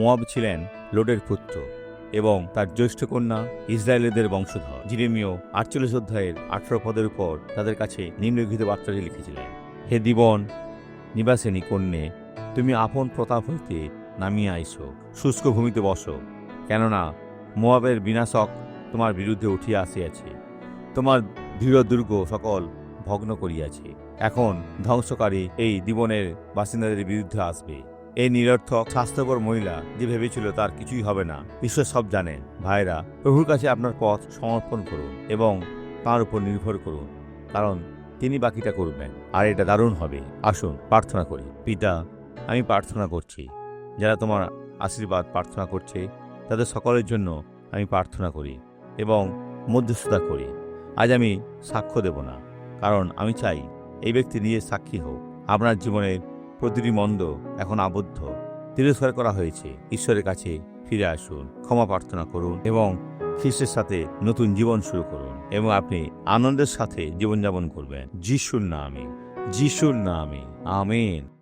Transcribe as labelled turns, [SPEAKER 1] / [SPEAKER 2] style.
[SPEAKER 1] মোয়াব ছিলেন লোডের পুত্র এবং তার জ্যৈষ্ঠ কন্যা ইসরায়েলদের বংশধর জিরেমিও আটচল্লিশ অধ্যায়ের আঠারো পদের উপর তাদের কাছে নিম্নলিখিত বার্তাটি লিখেছিলেন, হে দিবন নিবাসিনী কন্যে, তুমি আপন প্রতাপ হইতে নামিয়া আইসো, শুষ্ক ভূমিতে বসো, কেননা মোয়াবের বিনাশক তোমার বিরুদ্ধে উঠিয়া আসিয়াছে, তোমার দৃঢ় দুর্গ সকল ভগ্ন করিয়াছে, এখন ধ্বংসকারী এই জীবনের বাসিন্দাদের বিরুদ্ধে আসবে। এই নিরর্থক, স্বাস্থ্যকর মহিলা যে ভেবেছিল তার কিছুই হবে না, ঈশ্বর সব জানেন। ভাইরা, প্রভুর কাছে আপনার পথ সমর্পণ করুন এবং তার উপর নির্ভর করুন, কারণ তিনি বাকিটা করবেন, আর এটা দারুণ হবে। আসুন, প্রার্থনা করি। পিতা, আমি প্রার্থনা করছি, যারা তোমার আশীর্বাদ প্রার্থনা করছে, তাদের সকলের জন্য আমি প্রার্থনা করি এবং মধ্যস্থতা করি। আজ আমি সাক্ষ্য দেব না, কারণ আমি চাই এই ব্যক্তি নিয়ে সাক্ষী হোক। আপনার জীবনের প্রতিটি মন্দ এখন আবদ্ধ। তিরস্কার করা হয়েছে। ঈশ্বরের কাছে ফিরে আসুন, ক্ষমা প্রার্থনা করুন এবং খ্রিস্টের সাথে নতুন জীবন শুরু করুন এবং আপনি আনন্দের সাথে জীবনযাপন করবেন। যিশুর নামে যিশুর নামে। আমেন।